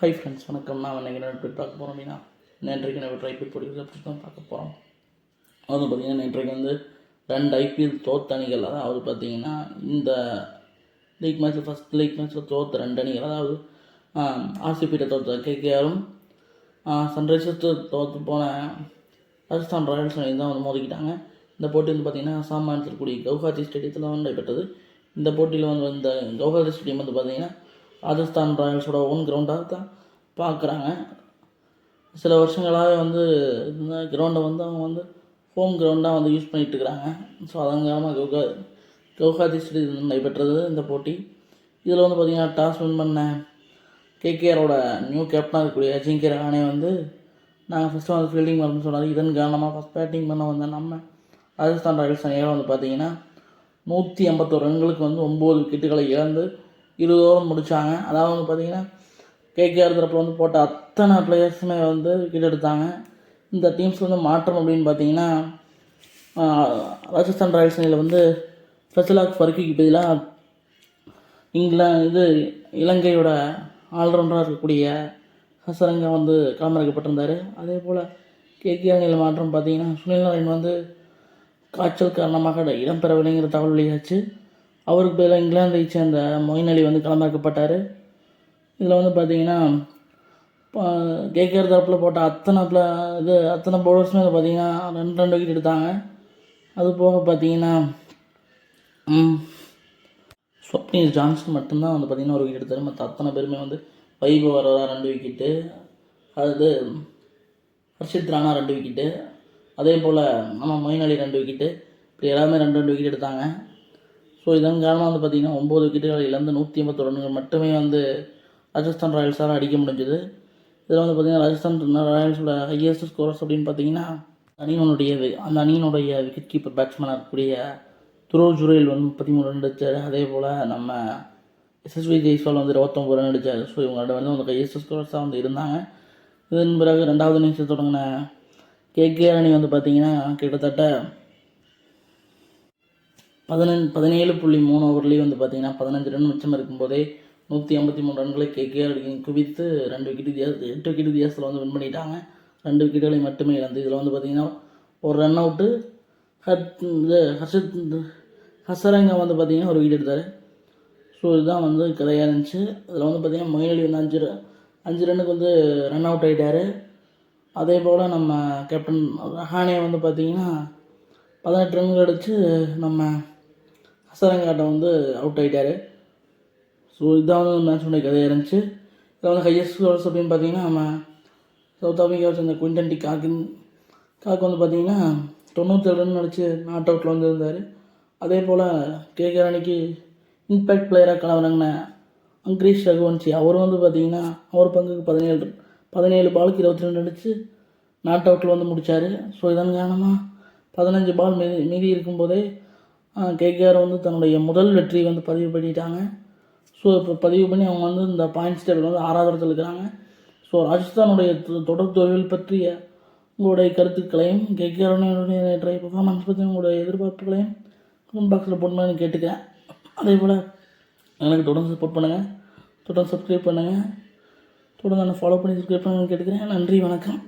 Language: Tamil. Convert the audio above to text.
ஹை ஃப்ரெண்ட்ஸ் வணக்கம். நான் இன்றைக்கி என்ன ட்ரிப் பார்க்க போகிறோம் அப்படின்னா நேற்றைக்கு நம்ம ட்ரைபிள் போட்டிகளை அப்படி தான் பார்க்க போகிறோம் அது பார்த்திங்கன்னா நேற்றைக்கு வந்து ரெண்டு ஐபிஎல் தோத்த அணிகள் அதாவது பார்த்திங்கன்னா இந்த லீக் மேட்ச்சில் ஃபஸ்ட் லீக் மேட்ச்சில் தோத்த ரெண்டு அணிகள் அதாவது ஆர்சிபிட்ட தோத்த கேகேஆரும் சன்ரைசர்ஸ் தோற்று போன ராஜஸ்தான் ராயல்ஸ் அணி தான் வந்து மோதிக்கிட்டாங்க. இந்த போட்டி வந்து பார்த்திங்கன்னா அசாம் மாநிலத்தில் இருக்கக்கூடிய கவுஹாத்தி ஸ்டேடியத்தில் வந்து நடைபெற்றது. இந்த போட்டியில் வந்து இந்த கவுஹாத்தி ஸ்டேடியம் வந்து பார்த்திங்கன்னா ராஜஸ்தான் ராயல்ஸோட ஓன் கிரவுண்டாக தான் பார்க்குறாங்க. சில வருஷங்களாகவே வந்து இந்த கிரவுண்டை வந்து அவங்க வந்து ஹோம் கிரவுண்டாக வந்து யூஸ் பண்ணிகிட்டு இருக்கிறாங்க. ஸோ அதன் காரணமாக கவுகா கவுஹாத்தி ஸ்டேடியத்தில் நடைபெற்றது இந்த போட்டி. இதில் வந்து பார்த்திங்கன்னா டாஸ் வின் பண்ண கேகேஆரோட நியூ கேப்டனாக இருக்கக்கூடிய அஜிங்கிய ரஹானே வந்து நாங்கள் ஃபஸ்ட்டு வந்து ஃபீல்டிங் வரணும்னு சொன்னார். இதன் காரணமாக ஃபஸ்ட் பேட்டிங் பண்ண வந்த நம்ம ராஜஸ்தான் ராயல்ஸ் அணியாக வந்து பார்த்திங்கன்னா நூற்றி ஐம்பத்தோரு ரன்களுக்கு வந்து ஒம்பது விக்கெட்டுகளை இழந்து இருபது ஓவர் முடித்தாங்க அதாவது வந்து பார்த்திங்கன்னா கேகேஆர் தரப்பில் வந்து போட்ட அத்தனை பிளேயர்ஸுமே வந்து விக்கெட் எடுத்தாங்க. இந்த டீம்ஸ் வந்து மாற்றம் அப்படின்னு பார்த்தீங்கன்னா ராஜஸ்தான் ராயல்ஸ் அணியில் வந்து ஃபெசலாக் ஃபர்கிக்கு பதிலாக இங்கிலாந்து இது இலங்கையோட ஆல்ரவுண்டராக இருக்கக்கூடிய ஹசரங்கா வந்து களமிறக்கப்பட்டிருந்தார். அதே போல் கேகேஆர் அணியில் மாற்றம் பார்த்தீங்கன்னா சுனில் நாராயண் வந்து காய்ச்சல் காரணமாக இடம்பெறவில்லைங்கிற தகவல் வெளியாச்சு. அவருக்கு பதிலாக இங்கிலாந்தை சேர்ந்த மொயின் அலி வந்து களமிறக்கப்பட்டார். இதில் வந்து பார்த்தீங்கன்னா கேகேஆர் தரப்பில் போட்ட அத்தனை ப்ள இது அத்தனை பவுலர்ஸுமே அதை பார்த்தீங்கன்னா ரெண்டு ரெண்டு விக்கெட் எடுத்தாங்க. அது போக பார்த்தீங்கன்னா ஸ்வப்னில் ஜான்சன் மட்டும்தான் வந்து பார்த்திங்கன்னா ஒரு விக்கெட் எடுத்தார். மற்ற அத்தனை பேருமே வந்து வைபவ் வரதா ரெண்டு விக்கெட்டு அது ஹர்ஷித் ராணா ரெண்டு விக்கெட்டு அதே போல் நம்ம மொயின் அலி ரெண்டு விக்கெட்டு இப்படி எல்லாமே ரெண்டு ரெண்டு விக்கெட் எடுத்தாங்க. ஸோ இதன் காரணமாக வந்து பார்த்திங்கன்னா ஒம்பது விக்கெட்டுகள் இழந்து நூற்றி ஐம்பத்தொரு ரன்கள் மட்டுமே வந்து ராஜஸ்தான் ராயல்ஸால் அடிக்க முடிஞ்சது. இதில் வந்து பார்த்திங்கன்னா ராஜஸ்தான் ராயல்ஸோட ஹையஸ்ட் ஸ்கோரர்ஸ் அப்படின்னு பார்த்தீங்கன்னா அணியினுடைய அந்த அணியினுடைய விக்கெட் கீப்பர் பேட்ஸ்மேனாக இருக்கக்கூடிய துரோ ஜுரேல் வந்து பதிமூணு ரன் அடித்தார் அதே போல் நம்ம எஸ்எஸ்வி ஜெய்ஸ்வால் வந்து இருபத்தொம்பது ரன் அடித்தார் ஸோ இவங்களோட வந்து அந்த ஹையஸ்ட் ஸ்கோரர்ஸாக வந்து இருந்தாங்க. இதன் பிறகு ரெண்டாவது இன்னிங்ஸ் தொடங்கின கேகேஆர் அணி வந்து பார்த்திங்கன்னா கிட்டத்தட்ட பதினஞ்சு பதினேழு புள்ளி மூணு ஓவர்லேயும் வந்து பார்த்தீங்கன்னா பதினஞ்சு ரன் மிச்சம் இருக்கும்போதே நூற்றி ஐம்பத்தி மூணு ரன்களை கேகேஆர் குவித்து ரெண்டு விக்கெட் வித்தியாசம் எட்டு விக்கெட் வித்தியாசத்தில் வந்து வின் பண்ணிட்டாங்க. ரெண்டு விக்கெட்டுகளை மட்டுமே இழந்து இதில் வந்து பார்த்தீங்கன்னா ஒரு ரன் அவுட்டு ஹட் இது ஹர்ஷத் ஹசரங்க வந்து பார்த்தீங்கன்னா ஒரு விக்கெட் எடுத்தார். ஸோ இதுதான் வந்து கதையாக இருந்துச்சு. இதில் வந்து பார்த்தீங்கன்னா மொயின் அலி வந்து அஞ்சு ர- அஞ்சு ரன்னுக்கு வந்து ரன் அவுட் ஆகிட்டார் அதே போல் நம்ம கேப்டன் ரஹானே வந்து பார்த்தீங்கன்னா பதினெட்டு ரன்கள் அடித்து நம்ம அசரங்காட்டம் வந்து அவுட் ஆகிட்டார் ஸோ இதான் வந்து மேட்சுடைய கதையாக இருந்துச்சு. இதில் வந்து ஹையஸ்ட் ஸ்கோர்ஸ் அப்படின்னு பார்த்தீங்கன்னா நம்ம சவுத் ஆஃப்ரிக்கா சேர்ந்த குவிண்டன் டி காக்கின் காக் வந்து பார்த்தீங்கன்னா தொண்ணூத்தேழு ரன் அடித்து நாட் அவுட்டில் வந்திருந்தார் அதே போல் கேகேஆர் அணிக்கு இம்பேக்ட் பிளேயராக கலவரங்கின அங்கிரீஷ் ரகுவன்சி அவர் வந்து பார்த்தீங்கன்னா அவர் பங்குக்கு பதினேழு பதினேழு பாலுக்கு இருபத்தி ரெண்டு அடித்து நாட் அவுட்டில் வந்து முடித்தார் ஸோ இதன் காரணமாக பதினஞ்சு பால் மீதி மீதி இருக்கும்போதே கேகேஆர் வந்து தன்னுடைய முதல் வெற்றியை வந்து பதிவு பண்ணிட்டாங்க. ஸோ இப்போ பதிவு பண்ணி அவங்க வந்து இந்த பாயிண்ட்ஸ் டேபிள் வந்து ஆறாவது இடத்துல இருக்கிறாங்க. ஸோ ராஜஸ்தானுடைய தொடர் தொழில் பற்றிய உங்களுடைய கருத்துக்களையும் கேகேஆருடைய நேற்றைய பர்ஃபார்மன்ஸ் பற்றி உங்களுடைய எதிர்பார்ப்புகளையும் கமெண்ட் பாக்ஸில் போடணும்னு கேட்டுக்கிறேன். அதே போல் எனக்கு தொடர்ந்து சப்போர்ட் பண்ணுங்கள் தொடர்ந்து சப்ஸ்கிரைப் பண்ணுங்கள் தொடர்ந்து நான் ஃபாலோ பண்ணி சப்ஸ்கிரைப் பண்ணுங்கன்னு கேட்டுக்கிறேன். நன்றி வணக்கம்.